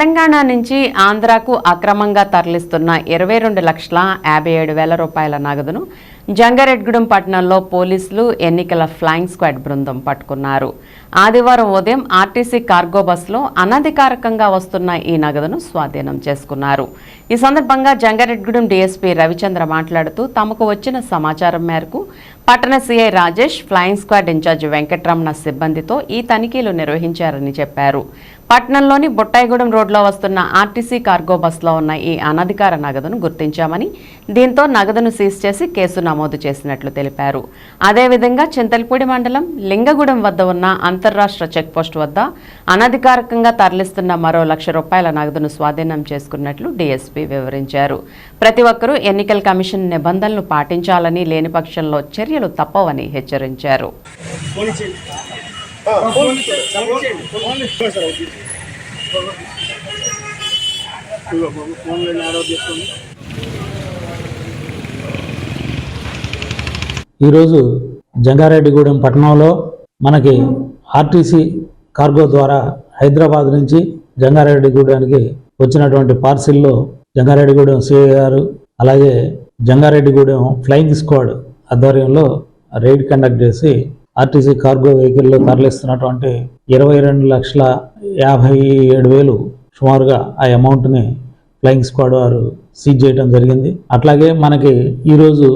తెలంగాణ నుంచి ఆంధ్రాకు అక్రమంగా తరలిస్తున్న ఇరవై రెండు లక్షల యాభై ఏడు వేల రూపాయల నగదును జంగారెడ్గూడెం పట్టణంలో పోలీసులు ఎన్నికల ఫ్లయింగ్ స్క్వాడ్ బృందం పట్టుకున్నారు. ఆదివారం ఉదయం ఆర్టీసీ కార్గో బస్సులో అనధికారికంగా వస్తున్న ఈ నగదును స్వాధీనం చేసుకున్నారు. ఈ సందర్భంగా జంగారెడ్గూడెం డీఎస్పీ రవిచంద్ర మాట్లాడుతూ తమకు వచ్చిన సమాచారం మేరకు పట్టణ CI Rajesh flying squad incharge Venkatramana సిబ్బందితో ఈ తనిఖీలు నిర్వహించారని చెప్పారు. పట్టణంలోని బొట్టాయిగూడెం రోడ్లో వస్తున్న ఆర్టీసీ కార్గో బస్సులో ఉన్న ఈ అనధికార నగదును గుర్తించామని దీంతో నగదును సీజ్ చేసి కేసు నమోదు చేసినట్లు తెలిపారు. అదేవిధంగా చింతల్పూడి మండలం లింగగూడెం వద్ద ఉన్న అంతర్రాష్ట్ర చెక్పోస్ట్ వద్ద అనధికారికంగా తరలిస్తున్న మరో లక్ష రూపాయల నగదును స్వాధీనం చేసుకున్నట్లు డీఎస్పీ వివరించారు. ప్రతి ఒక్కరూ ఎన్నికల కమిషన్ నిబంధనలు పాటించాలని లేని పక్షంలో చర్యలు తప్పవని హెచ్చరించారు. ఈరోజు జంగారెడ్డిగూడెం పట్టణంలో మనకి ఆర్టీసీ కార్గో ద్వారా హైదరాబాద్ నుంచి జంగారెడ్డిగూడెంకి వచ్చినటువంటి పార్సిల్లో జంగారెడ్డిగూడెం సిఐ గారు అలాగే జంగారెడ్డిగూడెం ఫ్లయింగ్ స్క్వాడ్ ఆధ్వర్యంలో రైడ్ కండక్ట్ చేసి ఆర్టీసీ కార్గో వెహికల్లో తరలిస్తున్నటువంటి ఇరవై రెండు లక్షల యాభై ఏడు వేలు సుమారుగా ఆ అమౌంట్ని ఫ్లయింగ్ స్క్వాడ్ వారు సీజ్ చేయడం జరిగింది. అట్లాగే మనకి ఈరోజు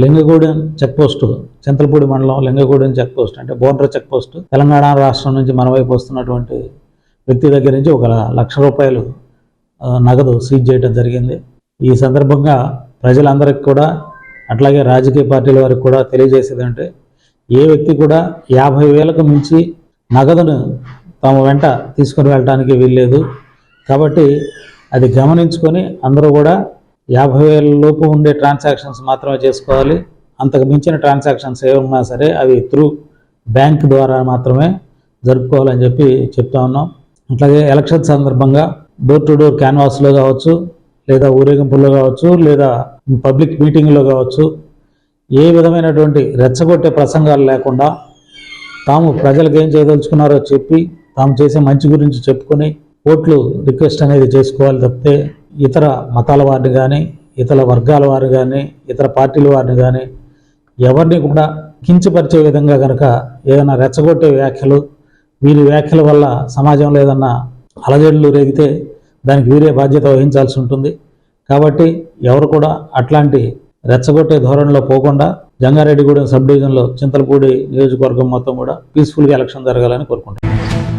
లింగగూడెం చెక్ పోస్ట్ చింతలపూడి మండలం లింగగూడెం చెక్ పోస్ట్ అంటే బోర్డర్ చెక్ పోస్ట్ తెలంగాణ రాష్ట్రం నుంచి మన వైపు వస్తున్నటువంటి వ్యక్తి దగ్గర నుంచి ఒక లక్ష రూపాయలు నగదు సీజ్ చేయడం జరిగింది. ఈ సందర్భంగా ప్రజలందరికీ కూడా అట్లాగే రాజకీయ పార్టీల వారికి కూడా తెలియజేసేది అంటే ఏ వ్యక్తి కూడా యాభై వేలకు మించి నగదును తమ వెంట తీసుకుని వెళ్ళడానికి వీల్లేదు. కాబట్టి అది గమనించుకొని అందరూ కూడా యాభై వేల లోపు ఉండే ట్రాన్సాక్షన్స్ మాత్రమే చేసుకోవాలి. అంతకు మించిన ట్రాన్సాక్షన్స్ ఏమున్నా సరే అవి త్రూ బ్యాంక్ ద్వారా మాత్రమే జరుపుకోవాలని చెప్పి చెప్తా ఉన్నాం. అట్లాగే ఎలక్షన్ సందర్భంగా డోర్ టు డోర్ క్యాన్వాస్లో కావచ్చు లేదా ఊరేగింపుల్లో కావచ్చు లేదా పబ్లిక్ మీటింగ్లో కావచ్చు ఏ విధమైనటువంటి రెచ్చగొట్టే ప్రసంగాలు లేకుండా తాము ప్రజలకు ఏం చేయదలుచుకున్నారో చెప్పి తాము చేసే మంచి గురించి చెప్పుకొని ఓట్లు రిక్వెస్ట్ అనేది చేసుకోవాలి తప్పితే ఇతర మతాల వారిని కానీ ఇతర వర్గాల వారిని కానీ ఇతర పార్టీల వారిని కానీ ఎవరిని కూడా కించపరిచే విధంగా కనుక ఏదైనా రెచ్చగొట్టే వ్యాఖ్యలు వీరి వ్యాఖ్యల వల్ల సమాజంలో ఏదన్నా అలజడులు రేగితే దానికి వీరే బాధ్యత వహించాల్సి ఉంటుంది. కాబట్టి ఎవరు కూడా అట్లాంటి రెచ్చగొట్టే ధోరణిలో పోకుండా జంగారెడ్డిగూడెం సబ్ డివిజన్లో చింతలపూడి నియోజకవర్గం మొత్తం కూడా పీస్ఫుల్గా ఎలక్షన్ జరగాలని కోరుకుంటున్నాను